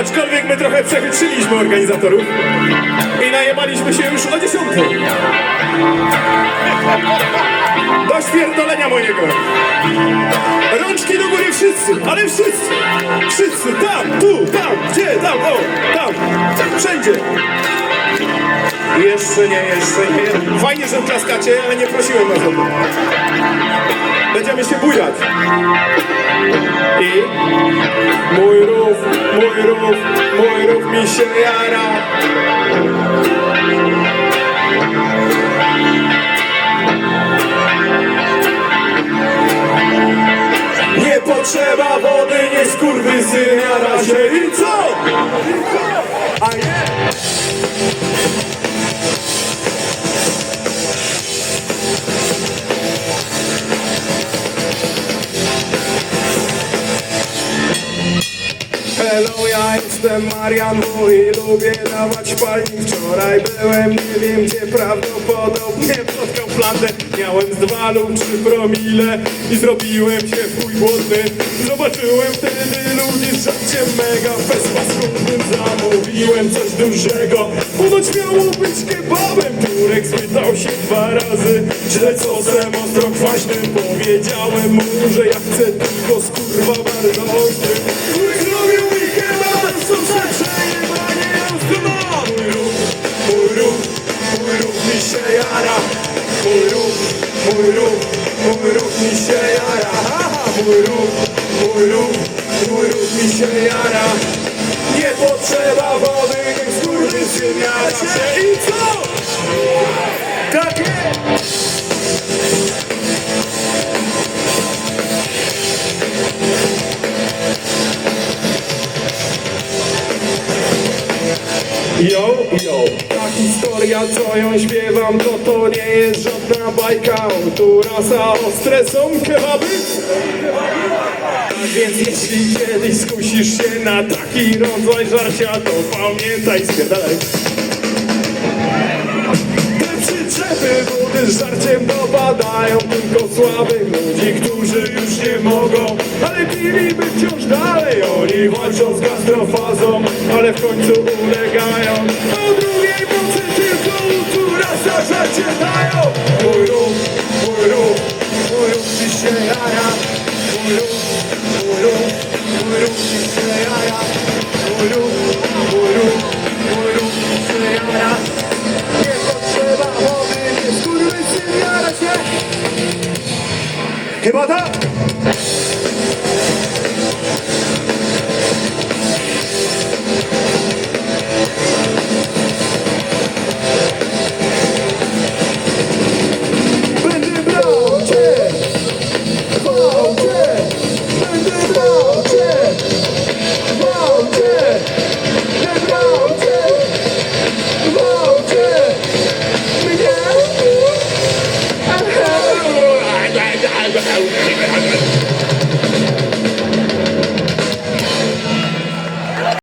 Aczkolwiek my trochę przechytrzyliśmy organizatorów i najebaliśmy się już o 10. Do świerdolenia mojego. Rączki do góry wszyscy, ale wszyscy. Wszyscy, tam, tu, tam, gdzie, tam, o, tam, wszędzie. Jeszcze nie, jeszcze nie. Fajnie, że klaskacie, ale nie prosiłem was o to. Będziemy się bujać. I mój rów, mój rów, mój rów mi się jara. Nie potrzeba wody, nie skurwysyn, Hello, ja jestem Marian i lubię dawać palnik. Wczoraj byłem, nie wiem gdzie, prawdopodobnie pod Kauflandem Miałem z dwa lub trzy promile i zrobiłem się w chuj Zobaczyłem wtedy ludzi z żarciem mega fest paskudnym Zamówiłem coś dużego, ponoć miało być kebabem. Turek spytał się dwa razy, źle sosem ostro kwaśnym. Powiedziałem mu, że ja chcę tylko skurwa bardzo ostry mój ruch, mój ruch mi się jara. Haha, mój ruch, mój ruch, mój ruch mi się jara. Nie potrzeba wody, niech skurwysyn jara się. I co? Tak yo, ta historia co ją śpiewam To to nie jest żadna bajka Tu rasa ostre są kebaby Tak więc jeśli kiedyś skusisz się na taki rodzaj żarcia To pamiętaj, spierdalaj te przyczepy wody z żarciem dopadają tylko słabych ludzi, którzy już nie mogą, ale piliby wciąż dalej. Oni walczą z gastrofazą, ale w końcu ulegają. Żarcie dają. Mój ruch, mój ruch, mój ruch ci się jaja. Mój ruch, mój ruch, mój ruch ci się jaja. Mój ruch, mój ruch, mój ruch ci się jaja. Nie potrzeba wody, nie skurwysyn jara się Chyba tak? محمد